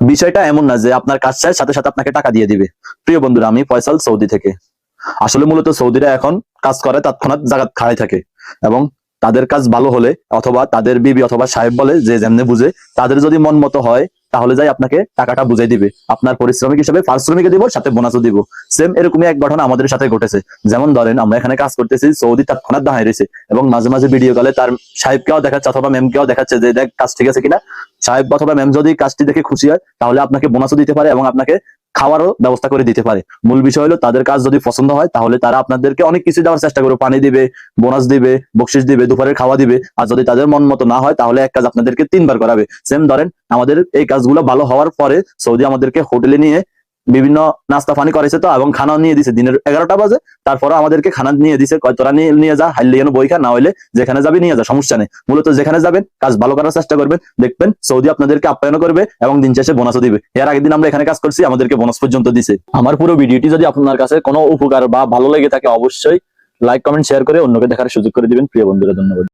বিষয়টা এমন না যে আপনার কাজ চাই সাথে সাথে আপনাকে টাকা দিয়ে দিবে। প্রিয় বন্ধুরা, আমি ফয়সাল সৌদি থেকে। আসলে মূলত সৌদিরা এখন কাজ করে, তৎক্ষণাৎ জাগাত খাড়াই থাকে এবং তাদের কাজ ভালো হলে অথবা তাদের বিবি অথবা সাহেব বলে যে যেমনে বুঝে, তাদের যদি মন মতো হয়, তাহলে যাই আপনাকে টাকাটা বুঝাই দিবে। আপনার পরিশ্রমিক হিসেবে পারিশ্রমিকে দিব, সাথে বোনাসও দিব। সেম এরকমই এক ঘটনা আমাদের সাথে ঘটেছে। যেমন ধরেন, আমরা এখানে কাজ করতেছি, সৌদি তৎক্ষণাৎ দাঁড়ায় রয়েছে এবং মাঝে মাঝে ভিডিও কলে তার সাহেবকেও দেখাচ্ছে অথবা ম্যামকেও দেখাচ্ছে যে, দেখ, কাজ ঠিক আছে কিনা? সাহেব অথবা ম্যাম যদি কাজটি দেখে খুশি হয়, তাহলে আপনাকে বোনাসও দিতে পারে এবং আপনাকে খাওয়ারও ব্যবস্থা করে দিতে পারে। মূল বিষয় হলো, তাদের কাজ যদি পছন্দ হয়, তাহলে তারা আপনাদেরকে অনেক কিছু দেওয়ার চেষ্টা করবে। পানি দিবে বোনাস দিবে বকশিস দিবে, দুপুরের খাওয়া দিবে। আর যদি তাদের মন মতো না হয়, তাহলে এক কাজ আপনাদেরকে তিনবার করাবে। সেম ধরেন, আমাদের এই কাজগুলো ভালো হওয়ার পরে সৌদি আমাদেরকে হোটেলে নিয়ে বিভিন্ন নাস্তা পানি করেছে তো, এবং খানা নিয়ে দিছে। দিনের এগারোটা বাজে তারপরে আমাদেরকে খানা নিয়ে দিছে। তোরা নিয়ে নিয়ে যা, হাইলে যেন বই খা, না হইলে যেখানে যাবি নিয়ে যা, সমস্যা নেই। মূলত যেখানে যাবেন, কাজ ভালো করার চেষ্টা করবেন। দেখবেন সৌদি আপনাদেরকে আপ্যায়ন করবে এবং দিন শেষে বোনাসও দিবে। এর আগের দিন আমরা এখানে কাজ করছি, আমাদেরকে বোনাস পর্যন্ত দিছে। আমার পুরো ভিডিওটি যদি আপনার কাছে কোনো উপকার বা ভালো লেগে থাকে, অবশ্যই লাইক কমেন্ট শেয়ার করে অন্যকে দেখার সুযোগ করে দিবেন। প্রিয় বন্ধুরা, ধন্যবাদ।